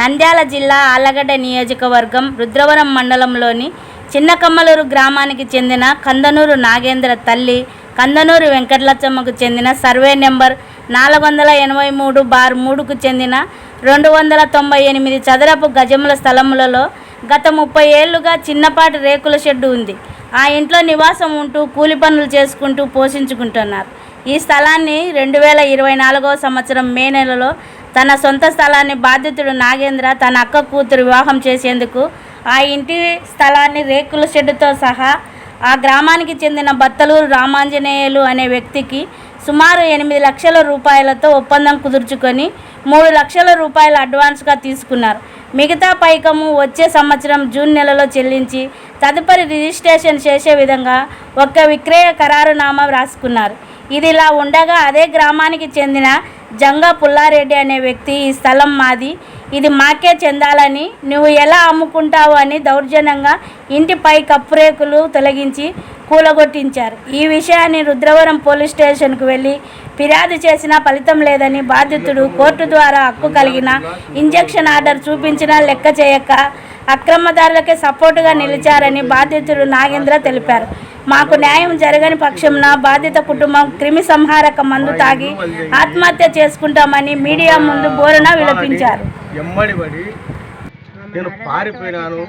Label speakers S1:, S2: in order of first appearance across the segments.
S1: నంద్యాల జిల్లా ఆలగడ్డ నియోజకవర్గం రుద్రవరం మండలంలోని చిన్నకమ్మలూరు గ్రామానికి చెందిన కందనూరు నాగేంద్ర తల్లి కందనూరు వెంకటలచ్చమ్మకు చెందిన సర్వే నెంబర్ నాలుగు వందల ఎనభై మూడు బార్ మూడుకు చెందిన రెండు వందల తొంభై ఎనిమిది చదరపు గజముల స్థలములలో గత ముప్పై ఏళ్ళుగా చిన్నపాటి రేకుల షెడ్డు ఉంది. ఆ ఇంట్లో నివాసం ఉంటూ కూలి పనులు చేసుకుంటూ పోషించుకుంటున్నారు. ఈ స్థలాన్ని రెండు వేల ఇరవై నాలుగవ సంవత్సరం మే నెలలో తన సొంత స్థలాన్ని బాధితుడు నాగేంద్ర తన అక్క కూతురు వివాహం చేసేందుకు ఆ ఇంటి స్థలాన్ని రేకుల షెడ్డుతో సహా ఆ గ్రామానికి చెందిన బత్తలూరు రామాంజనేయులు అనే వ్యక్తికి సుమారు ఎనిమిది లక్షల రూపాయలతో ఒప్పందం కుదుర్చుకొని మూడు లక్షల రూపాయలు అడ్వాన్స్గా తీసుకున్నారు. మిగతా పైకము వచ్చే సంవత్సరం జూన్ నెలలో చెల్లించి తదుపరి రిజిస్ట్రేషన్ చేసే విధంగా ఒక విక్రయ ఖరారునామా రాసుకున్నారు ఇది ఇలా ఉండగా అదే గ్రామానికి చెందిన జంగా పుల్లారెడ్డి అనే వ్యక్తి ఈ స్థలం మాది. ఇది మాకే చెందాలని నువ్వు ఎలా అమ్ముకుంటావు అని దౌర్జన్యంగా ఇంటిపై కప్పురేకులు తొలగించి కూలగొట్టించారు. ఈ విషయాన్ని రుద్రవరం పోలీస్ స్టేషన్కు వెళ్ళి ఫిర్యాదు చేసినా ఫలితం లేదని బాధితుడు కోర్టు ద్వారా హక్కు కలిగిన ఇంజెక్షన్ ఆర్డర్ చూపించినా లెక్క చేయక అక్రమదారులకే సపోర్టుగా నిలిచారని బాధితుడు నాగేంద్ర తెలిపారు. మాకు న్యాయం జరగని పక్షంన బాధిత కుటుంబం క్రిమి సంహారక మందు తాగి ఆత్మహత్య చేసుకుంటామని మీడియా ముందు బోరణ విలపించారు.
S2: నేను పారిపోయినాను.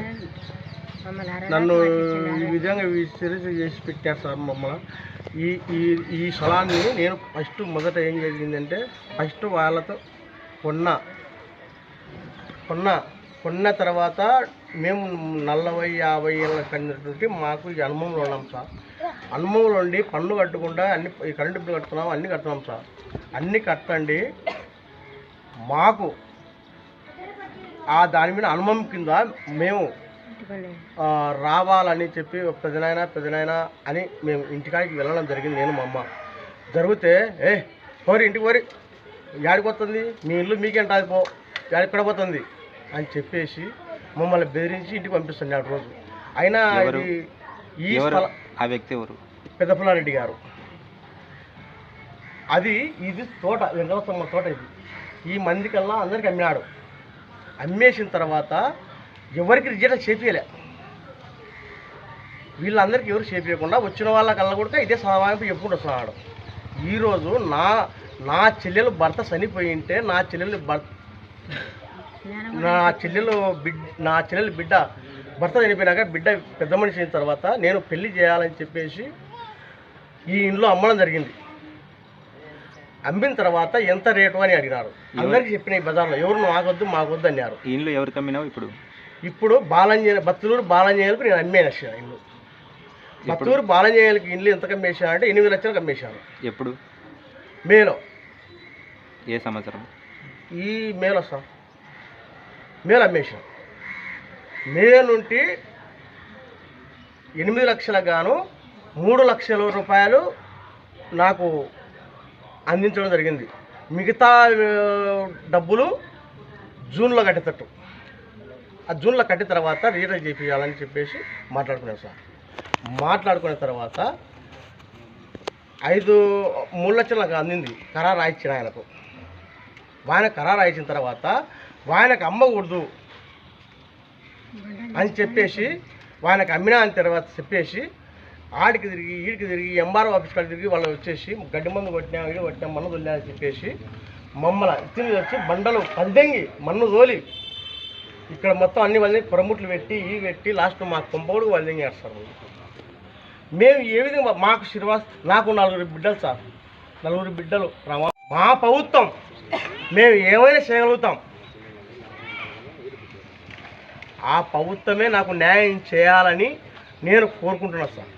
S2: నన్ను ఈ విధంగా సిరీస్ చేసి పెట్టారు సార్ మమ్మల్ని. ఈ ఈ ఈ స్థలాన్ని నేను ఫస్ట్ మొదట ఏం జరిగిందంటే ఫస్ట్ వాళ్ళతో కొన్నా. కొన్నా. కొన్న తర్వాత మేము నలభై యాభై ఏళ్ళ కన్నటువంటి మాకు ఈ అనుభవంలో ఉన్నాం సార్. అనుభవంలో ఉండి పన్ను కట్టకుండా అన్ని ఈ కరెంటు బిల్లు కడుతున్నాం అన్నీ కడుతున్నాం సార్. అన్నీ కట్టండి. మాకు ఆ దాని మీద అనుభవం కింద మేము రావాలని చెప్పి పెదనైనా పెదనైనా అని మేము ఇంటికాడికి వెళ్ళడం జరిగింది నేను మా అమ్మ. జరిగితే ఏ పోరి ఇంటికి పోరి. యాడికి వస్తుంది? మీ ఇల్లు మీకేంటాది పో. యాడికి ఎక్కడ పోతుంది. అని చెప్పేసి మమ్మల్ని బెదిరించి ఇంటికి పంపిస్తున్నాడు రోజు. అయినా
S3: ఎవరు?
S2: ఇది ఈ స్థల
S3: ఆ వ్యక్తి ఎవరు?
S2: పెద్దపుల్లారెడ్డి గారు. అది ఇది తోట వెంకటస్వామి తోట ఇది. ఈ మందికల్లా అందరికి అమ్మినాడు. అమ్మేసిన తర్వాత ఎవరికి రిజల్ట్ చేపియలే. వీళ్ళందరికీ ఎవరు చేపించకుండా వచ్చిన వాళ్ళకల్లా కూడా ఇదే సమావేశం చెప్పుకుంటూ వస్తున్నాడు. ఈరోజు నా నా చెల్లెలు భర్త చనిపోయి ఉంటే నా చెల్లెలు భర్త నా చెల్లెలు బిడ్ నా చెల్లెలు బిడ్డ భర్త చనిపోయినాక బిడ్డ పెద్ద మనిషి అయిన తర్వాత నేను పెళ్ళి చేయాలని చెప్పేసి ఈ ఇంట్లో అమ్మడం జరిగింది. అమ్మిన తర్వాత ఎంత రేటు అని అడిగినారు. అందరికీ చెప్పిన ఈ బజార్లో ఎవరు మాకొద్దు మాకొద్దు అన్నారు.
S3: ఈ ఇంట్లో ఎవరికి అమ్మినావు ఇప్పుడు?
S2: ఇప్పుడు బాలంజే బత్తూరు బాలంజేయులకు నేను అమ్మేను ఇల్లు? బత్తూరు బాలంజేయులకి ఇల్లు ఎంత కమ్మేశాను అంటే ఎనిమిది లక్షలకు అమ్మేశాను
S3: ఎప్పుడు?
S2: మేలో.
S3: ఏ సంవత్సరం?
S2: ఈ మేలో సార్. మేలు అమ్మేశాను మే నుండి ఎనిమిది లక్షలకు గాను మూడు లక్షల రూపాయలు నాకు అందించడం జరిగింది. మిగతా డబ్బులు జూన్లో కట్టేటట్టు. ఆ జూన్లో కట్టిన తర్వాత రీటైల్ చేపించాలని చెప్పేసి మాట్లాడుకున్నాం సార్. మాట్లాడుకున్న తర్వాత ఐదు మూడు లక్షలు నాకు అందింది ఖరారు రాయించిన ఆయనకు. ఆయన ఖరారు రాయించిన తర్వాత వాయనకు అమ్మకూడదు అని చెప్పేసి ఆయనకు అమ్మినా అని తర్వాత చెప్పేసి ఆడికి తిరిగి ఈడికి తిరిగి ఎంఆర్ఓ ఆఫీస్ కాడ తిరిగి వాళ్ళు వచ్చేసి గడ్డి మందు కొట్టినా ఈడు కొట్టినా మన్ను దొల్లా అని చెప్పేసి మమ్మల్ని తిరిగి వచ్చి బండలు పదిదెంగి మన్ను తోలి ఇక్కడ మొత్తం అన్ని వాళ్ళని ప్రముట్లు పెట్టి ఈ పెట్టి లాస్ట్ మా కొంపౌడు వాళ్ళు. చేస్తారు మేము ఏ విధంగా మాకు శ్రీవాస్ నాకు నలుగురు బిడ్డలు సార్. నలుగురు బిడ్డలు మా ప్రభుత్వం మేము ఏమైనా చేయగలుగుతాం. ఆ ప్రభుత్వమే నాకు న్యాయం చేయాలని నేను కోరుకుంటున్నాను సార్.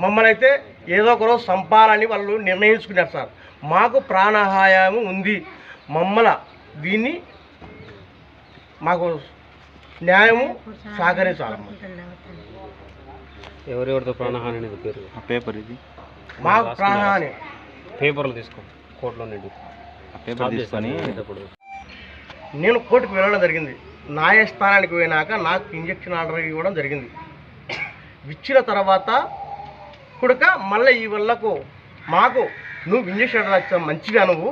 S2: మమ్మల్ని అయితే ఏదో ఒక రోజు చంపాలని వాళ్ళు నిర్ణయించుకున్నారు సార్. మాకు ప్రాణాహాయం ఉంది. మమ్మల దీన్ని మాకు న్యాయము సహకరించాలమ్మా.
S4: ఎవరెవరితో ప్రాణహాని అనేది పేరు?
S3: ఆ పేపర్ ఇది.
S2: మాకు ప్రాణహాని.
S4: పేపర్లు తీసుకో కోర్టులో నుండి.
S3: ఆ పేపర్ తీసుకొని
S2: నేను కోర్టుకు వెళ్ళడం జరిగింది. న్యాయస్థానానికి పోయినాక నాకు ఇంజక్షన్ ఆర్డర్ ఇవ్వడం జరిగింది. ఇచ్చిన తర్వాత కుడక మళ్ళీ ఈ వల్లకు మాకు నువ్వు ఇంజక్షన్ ఆర్డర్ ఇచ్చావు మంచిగా నువ్వు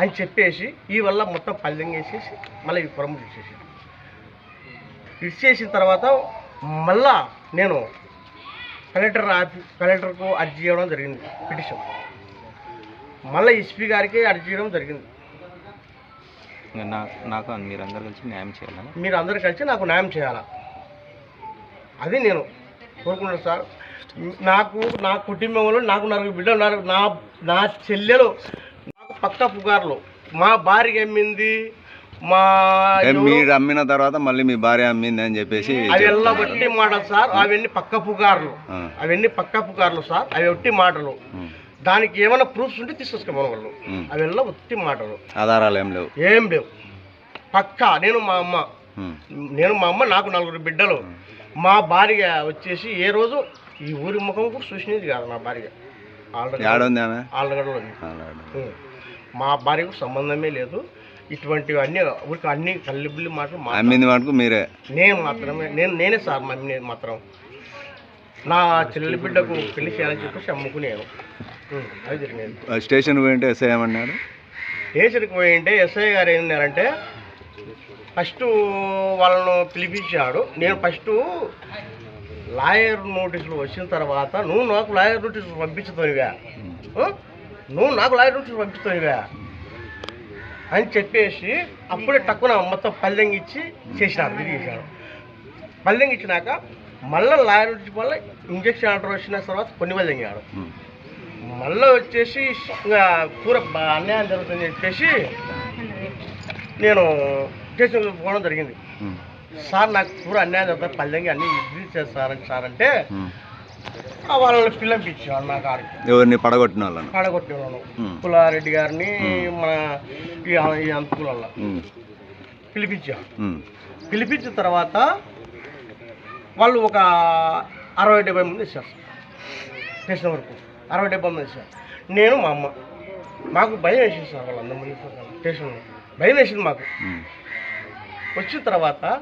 S2: అని చెప్పేసి ఈ వల్ల మొత్తం పల్లెం వేసేసి మళ్ళీ ఈ పురం ఇచ్చేసి ఇచ్చేసిన తర్వాత మళ్ళా నేను కలెక్టర్ కలెక్టర్కు అర్జీ చేయడం జరిగింది పిటిషన్. మళ్ళీ ఎస్పీ గారికి అర్జీ చేయడం జరిగింది.
S3: ఇంకా నా- నాకు మీరందరూ కలిసి న్యాయం చేయాలని
S2: మీరు అందరు కలిసి నాకు న్యాయం చేయాలా? అది నేను కోరుకుంటున్నాను సార్. నాకు నా కుటుంబంలో నాకు నలుగురు బిడ్డలు ఉన్నారు. నా నా చెల్లెలు నాకు పక్క పుకార్లు మా భార్య అమ్మింది. మా
S5: మీరు అమ్మిన తర్వాత మళ్ళీ మీ భార్య అమ్మింది అని చెప్పేసి
S2: అవి ఎల్ల బట్టి మాటలు సార్. అవన్నీ పక్క పుకార్లు
S5: ఆ,
S2: అవన్నీ పక్క పుకార్లు సార్. అవి ఒట్టి మాటలు. దానికి ఏమైనా ప్రూఫ్స్ ఉంటే తీసుకొచ్చుకోమని వాళ్ళు.
S5: ఉమ్.
S2: అవి ఎల్ల ఒట్టి మాటలు.
S5: ఆధారాలు ఏం లేవు.
S2: ఏం లేవు. పక్కా నేను మా అమ్మ. నేను మా అమ్మ నాకు నలుగురు బిడ్డలు. మా భార్య వచ్చేసి ఏ రోజు ఈ ఊరి ముఖం కూడా చూసినది కాదు నా భార్య. ఉం. మా భార్యకు సంబంధమే లేదు. ఇటువంటివి అన్ని ఊరికి అన్ని కల్లిబుల్లి మాటలు మా
S5: అమ్మింది మటుకు మీరే?
S2: నేను మాత్రమే నేను నేనే సార్ మా నేను మాత్రం. నా చెల్లెలి బిడ్డకు పెళ్ళి చేయాలని చెప్పేసి అమ్ముకునేను.
S5: స్టేషన్ పోయింటే ఎస్ఐ ఏమన్నాడు
S2: స్టేషన్కి పోయింటే ఎస్ఐ గారు ఏంటంటే ఫస్ట్ వాళ్ళను పిలిపించాడు. నేను ఫస్ట్ లాయర్ నోటీసులు వచ్చిన తర్వాత నువ్వు నాకు లాయర్ నోటీసులు పంపించుతావుగా నువ్వు నాకు లాయర్ నోటీసులు పంపిస్తావుగా అని చెప్పేసి అప్పుడే తక్కువ మొత్తం పల్లెంగి ఇచ్చి చేసినాడు ఇది చేశాడు పల్లెంగి ఇచ్చినాక మళ్ళీ లాయర్ నోటీస్ వల్ల ఇంజక్షన్ ఆర్డర్ వచ్చిన తర్వాత కొన్ని పల్లెంగాడు మళ్ళీ వచ్చేసి ఇంకా పూర అన్యాయం జరుగుతుందని చెప్పేసి నేను స్టేషన్కి పోవడం జరిగింది. సార్ నాకు పూర అన్యాయం జరుగుతుంది పల్లెంగి అన్ని ఇది చేస్తారని సార్ అంటే వాళ్ళని పిల్లంపించాడు నా కాడికి.
S5: ఎవరిని పడగొట్టిన వాళ్ళను?
S2: కాడగొట్టిన వాళ్ళను పుల్లారెడ్డి గారిని మన ఈ ఈ అంతుకులలో
S5: ఉమ్,
S2: పిలిపించాడు
S5: ఉమ్,
S2: పిలిపించిన తర్వాత వాళ్ళు ఒక అరవై డెబ్బై మంది ఇచ్చారు స్టేషన్ వరకు. అరవై డెబ్బై మంది ఇచ్చారు నేను మా అమ్మ. మాకు భయం వేసింది సార్ వాళ్ళందరి మంది స్టేషన్లో భయం వేసింది మాకు. వచ్చిన తర్వాత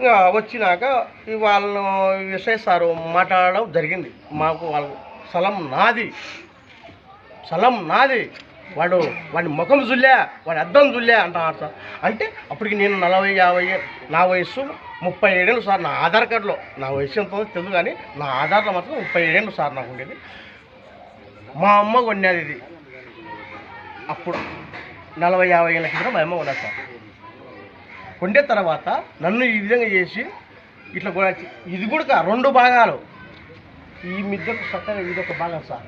S2: ఇంకా వచ్చినాక వాళ్ళను ఎస్ఐ సారు మాట్లాడడం జరిగింది. మాకు వాళ్ళ స్థలం నాది. స్థలం నాది. వాడు వాడి ముఖం జుల్లే వాడి అద్దం జుల్లే అంటున్నాడు సార్. అంటే అప్పటికి నేను నలభై యాభై నా వయస్సు ముప్పై ఏడేళ్ళు సార్ నా ఆధార్ కార్డులో. నా వయసు ఎంత తెలియదు కానీ నా ఆధార్లో మాత్రం ముప్పై ఏడేళ్ళు సార్ నాకు ఉండేది. మా అమ్మ కొన్నది ఇది. అప్పుడు నలభై యాభై ఏళ్ళ కింద మా అమ్మ కొన్నారు సార్ కొండే తర్వాత నన్ను ఈ విధంగా చేసి ఇట్లా కూడా ఇది కూడా రెండు భాగాలు. ఈ మిద్దకు చక్కగా ఇది ఒక భాగం సార్.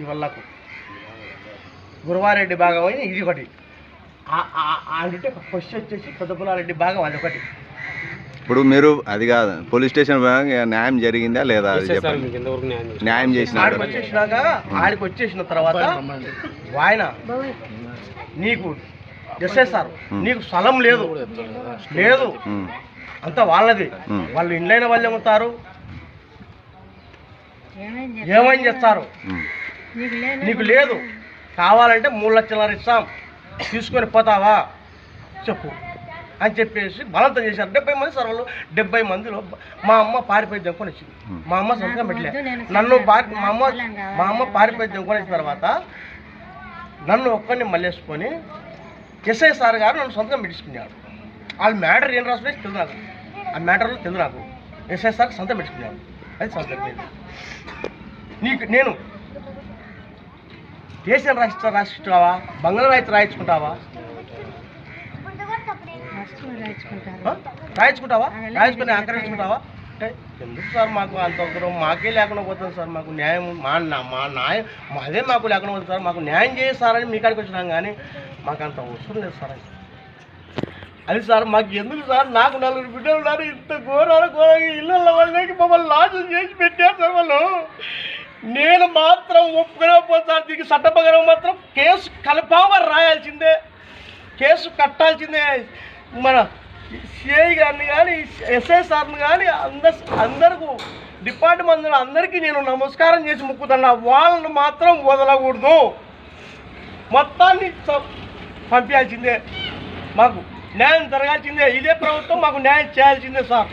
S2: ఈ వల్లకు. గురువారెడ్డి భాగం అయిన ఇది ఒకటి. ఆ- ఆ- ఆ అంటే ఫస్ట్ వచ్చేసి పెద్దపులారెడ్డి భాగం అది ఒకటి.
S5: ఇప్పుడు మీరు అది కాదు. పోలీస్ స్టేషన్ న్యాయం జరిగిందా లేదా అది చెప్పండి.
S4: న్యాయం
S5: చేసినాడు
S2: ఆడికి వచ్చేసినాక ఆడికి వచ్చేసిన తర్వాత ఆయన నీకు ఎస్ఐ సార్ నీకు స్థలం లేదు. లేదు. అంతా వాళ్ళది. వాళ్ళు ఇండ్లైన వాళ్ళు ఏమవుతారు ఏమని చేస్తారు? నీకు లేదు. కావాలంటే మూడు లక్షల ఇస్తాం తీసుకొని పోతావా? చెప్పు. అని చెప్పేసి బలవంతం చేశారు. డెబ్బై మంది సార్ వాళ్ళు డెబ్బై మందిలో మా అమ్మ పారిపోయి దెంకొని వచ్చింది. మా అమ్మ సంతకం పెట్టలే. నన్ను పారి మా అమ్మ మా అమ్మ పారిపోయి దెంకొని వచ్చిన తర్వాత నన్ను ఒక్కరిని మళ్ళేసుకొని ఎస్ఐ సార్ గారు నన్ను సొంతంగా పెట్టించుకున్నాడు వాళ్ళ మ్యాటర్ ఏం రాసుకునే తెలియదు నాకు. ఆ మ్యాటర్లో తెలియదు నాకు. ఎస్ఐ సార్ సొంతం పెట్టుకున్నాడు అది సొంతం నీకు నేను దేశం రాష్ట్ర రాసుకుంటావా బంగాళ రైతు రాయించుకుంటావా? రాయించుకుంటావా? రాయించుకుని ఆక్రమించుకుంటావా? అంటే ఎందుకు సార్ మాకు అంత దూరం మాకే లేకుండా పోతుంది సార్. మాకు న్యాయం మా నా- మా న్యాయం మాదే మాకు లేకుండా పోతుంది సార్. మాకు న్యాయం చేస్తారని మీ కాడికి వచ్చినాం కానీ మాకు అంత అవసరం లేదు సార్. అది సార్ మాకు ఎందుకు సార్? నాకు నలుగురు బిడ్డలు ఉన్నారు. ఇంత ఘోరాల ఘోరంగా ఇళ్ళ వాళ్ళకి మమ్మల్ని నాశనం చేసి పెట్టారు సార్ వాళ్ళు. నేను మాత్రం ఒప్పుకోలేకపోతాను దీనికి చట్టప్రకారం మాత్రం కేసు కలపామని రాయాల్సిందే. కేసు కట్టాల్సిందే. మన సిఐ గారిని కానీ ఎస్ఐ సార్ని కానీ అందరు అందరికీ డిపార్ట్మెంట్ అందరికీ నేను నమస్కారం చేసి మొక్కుతున్నా. వాళ్ళని మాత్రం వదలకూడదు. మొత్తాన్ని పంపించాల్సిందే. మాకు న్యాయం జరగాల్సిందే. ఇదే ప్రభుత్వం మాకు న్యాయం చేయాల్సిందే సార్.